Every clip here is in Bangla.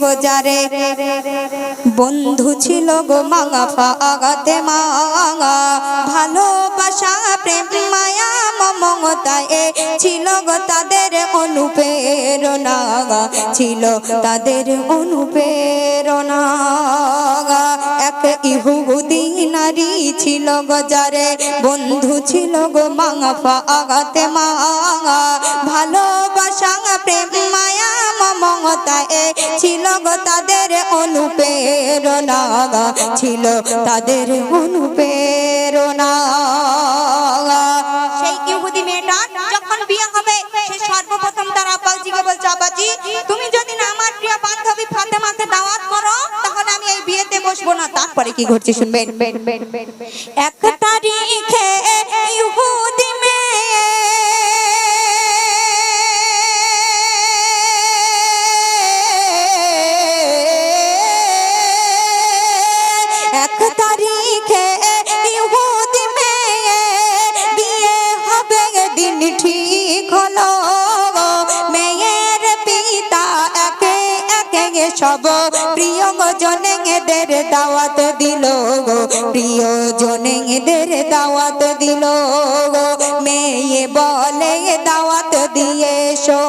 গো যারে? বন্ধু ছিল গো মাঙা ফাগাতে মাঙা। ভালোবাসা, প্রেম, মায়া মমতা এ ছিল গো তাদের অনুপ্রেরণা। ছিল তাদের অনুপ্রেরণা। এক ইহুদি নারী ছিল গো যারে? বন্ধু ছিল গো মাঙা ফাগাতে মাঙা। ভালোবাসা, প্রেম মায়া এ ছিল গো তাদের অনুপ্রেরণা। ছিল তাদের অনুপ্রেরণা। সেই ইহুদি মেয়েটা যখন বিয়ে হবে, সে সর্বপ্রথম তার আব্বাজিকে বলছে, আব্বাজি, তুমি যদি না আমার প্রিয় বান্ধবী ফাতেমাকে দাওয়াত করো, তাহলে আমি এই বিয়েতে বসবো না। তারপরে কি ঘটছে শুনবেন? এক তারিখে ইহুদি সব প্রিয় জনেদের দাওয়াত দিল গো। প্রিয় জনেদের দাওয়াত দিল গো। মেয়ে বলে দাওয়াত দিয়ে সো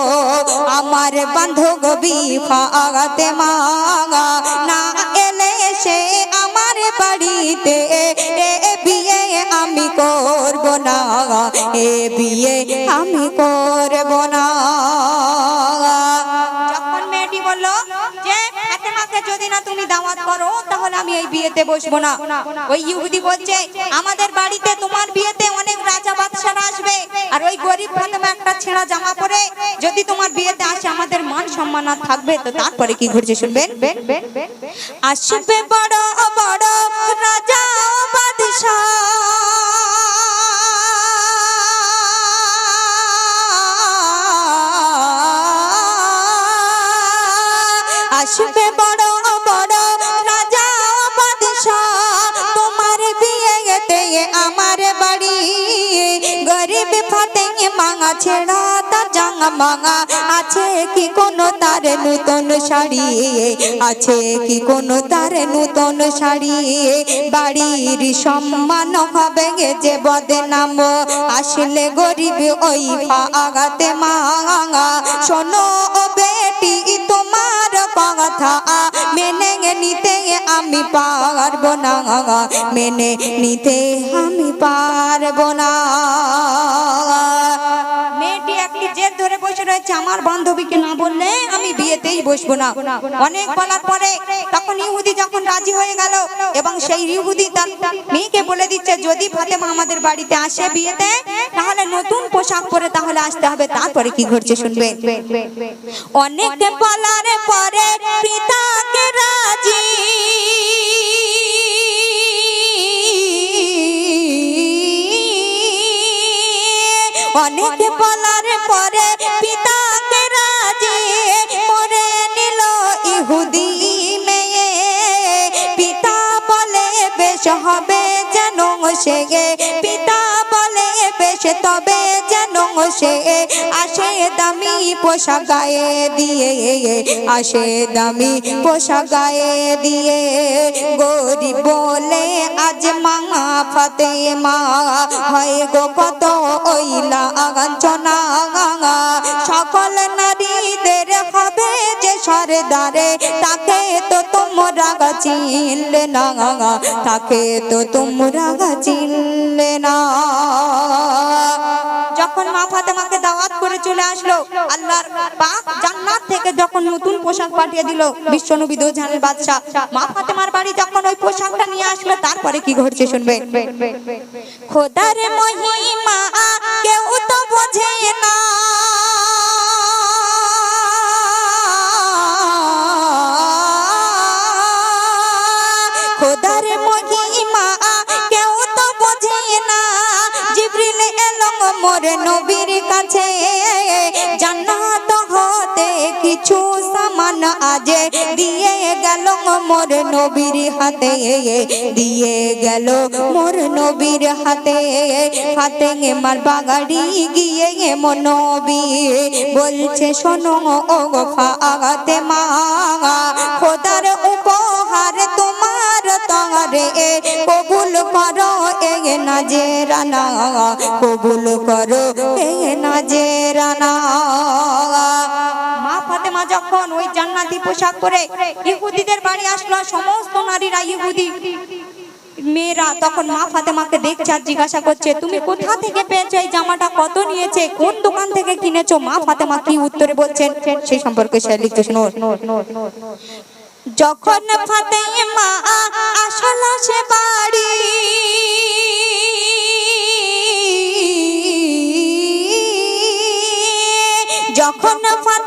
আমার বান্ধবী ফাগাতে মাগা। না এলে সে আমার বাড়িতে করো, তাহলে আমি এই বিয়েতে বসবো না। ওই ইহুদি বলছে, আমাদের বাড়িতে তোমার বিয়েতে অনেক রাজা বাদশারা আসবে। আর ওই গরিব ফাতেমা একটা ছেঁড়া জামা পরে যদি তোমার বিয়েতে আসে, আমাদের মান সম্মান আর থাকবে। তো তারপরে কি ঘটছে শুনবেন? আসবে বড় বড় রাজা বাদশাহ। আসবে বড় বিয়েতে আমার বাড়ি। গরিব ফাতে মাঙা ছেড়া তার জাঙা মাঙা। আছে কি কোনো তার নূতন শাড়ি? আছে কি কোনো তার নূতন শাড়ি? বাড়ির সম্মান হবে যে বদনাম। আসলে গরিব ওই আগাতে মাঙা। শোনো তোমার কথা। মেনে নিতে আমি পারব না। মেনে নিতে আমি পারব না। রয়েছে আমার বান্ধবীকে না বললে আমি বিয়েতেই বসবো না। অনেক বলার পরে তখন ইহুদি যখন রাজি হয়ে গেল এবং সেই ইহুদি তার মেয়েকে বলে দিচ্ছে, যদি ফাতেমা আমাদের বাড়িতে আসে বিয়েতে, তাহলে নতুন পোশাক পরে তাহলে আসতে হবে, তারপরে কি ঘটছে শুনবেন অনেক বলার পরে পিতাকে রাজি অনেক বলার পরে পিতা বলে বেশ তবে যেন সে আসে দামি পোশাক গায়ে দিয়ে, আসে দামি পোশাক গায়ে দিয়ে। বলে আজ মাঙা ফাতে মা হয় গো কত ওইলা আগাঞ্চনা সকল নারীদের হবে যে সরদারে, তাকে তোমরা গা চিনলে না, তাকে তো তোমরা গা চিনলে না। যখন মা ফাতেমাকে দাওয়াত করে চলে আসলো, আল্লাহর পাক জান্নাত থেকে যখন নতুন পোশাক পাঠিয়ে দিল, বিশ্বনবী দোজানের বাদশা মা ফাতেমার বাড়ি যখন ওই পোশাকটা নিয়ে আসলো, তারপরে কি ঘটছে শুনবে? খোদার মহিমা কেউ তো বোঝে না। মোর নবীর কাছে জান্নাত হতে কিছু সামান আজ দিয়ে গেল মোর নবীর হাতে, দিয়ে গেল মোর নবীর হাতে। হাতে মার বাগাড়ি গিয়ে মন নবী বলছে, শোনো ও গো ফাগাতে মা আমারে কবুল করো, এ নাজেরানা। কবুল করো, এ নাজেরানা। মা ফাতেমা যখন ওই জান্নাতি পোশাক পরে ইহুদিদের বাড়ি আসলো, সমস্ত নারীরা ইহুদি। মেয়েরা তখন মা ফাতেমাকে দেখছে আর জিজ্ঞাসা করছে, তুমি কোথা থেকে পেয়েছ এই জামাটা? কত নিয়েছে? কোন দোকান থেকে কিনেছো? মা ফাতেমা কি উত্তরে বলছেন সেই সম্পর্কে সে লিখতে যখন ফাতেমা আসল সে বাড়ি যখন ফাতেমা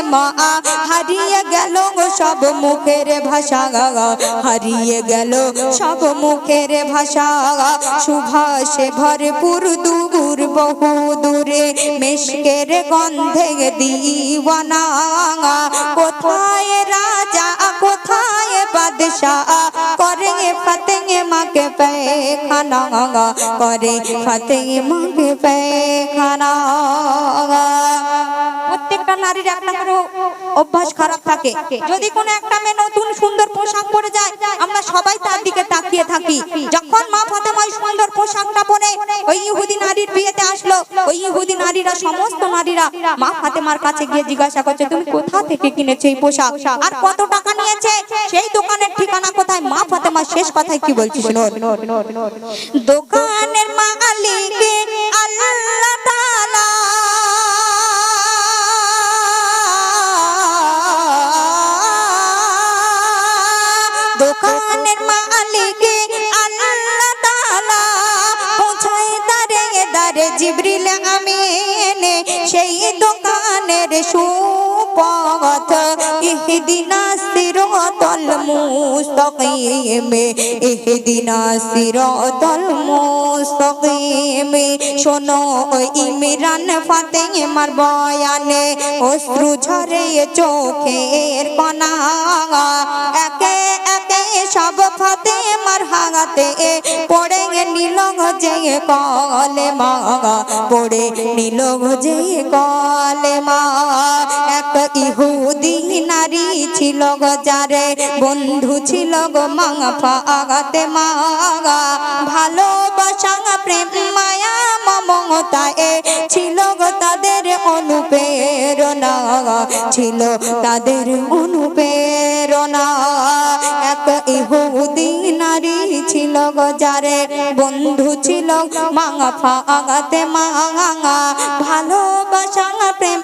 ফাতেমা হারিয়ে গেল সব মুখের ভাষা। হারিয়ে গেল সব মুখের ভাষা। সুভাষে ভরপুর দূর বহু দূরে মেশকের গন্ধে দিওয়ানা। কোথায় রাজা, কোথায় বাদশাহ? করে ফতেহ মাকে পেখানা। করে ফতেহ মাকে পেখানা। প্রত্যেকটা নারীর একটা করে অভ্যাস খারাপ থাকে। যদি একটা মেয়ে নতুন সুন্দর পোশাক পরে যায়, আমরা সবাই তার দিকে তাকিয়ে থাকি। যখন মা সুন্দর পোশাকটা পরে ওই ইহুদি নারীর বিয়েতে আসলো, ওই ইহুদি নারীরা, সমস্ত নারীরা মা ফাতেমার কাছে গিয়ে জিজ্ঞাসা করছে, তুমি কোথা থেকে কিনেছো এই পোশাক? আর কত টাকা নিয়েছে? সেই দোকানের ঠিকানা কোথায়? মা ফাতেমা শেষ কথায় কি বলছি দোকানের মালিক আল্লাহ তাআলা দোকানের মালিক আল্লাহ তাআলা পৌঁছায় দারে দারে জিবরিল সেই দোকানের সুপথ ইহদিনা সিরাতাল মুস্তাকিম ইহদিনা সিরাতাল মুস্তাকিম। শোনো ইমরান ফাতেমার বয়ানে অশ্রু ঝরে চোখের কণা। একে একে সব ফাতেমার হাতে পড়ে নিল যে কলে মা পড়ে নিল যে কলে মা এক ইহুদি নারী ছিল গো যারে, বন্ধু ছিল গো মাঙা ফাগাতে মাগা। ভালোবাসা প্রেম মায়া মমতা এ ছিল গো তাদের অনুপ্রেরণা। ছিল তাদের অনুপ্রেরণা। এক ইহুদি নারী ছিল গো যারে, বন্ধু ছিল মাঙা ফাগাতে মাঙা ভালোবাসা প্রেম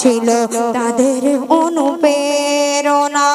ছিল তাদের অনুপ্রেরণা।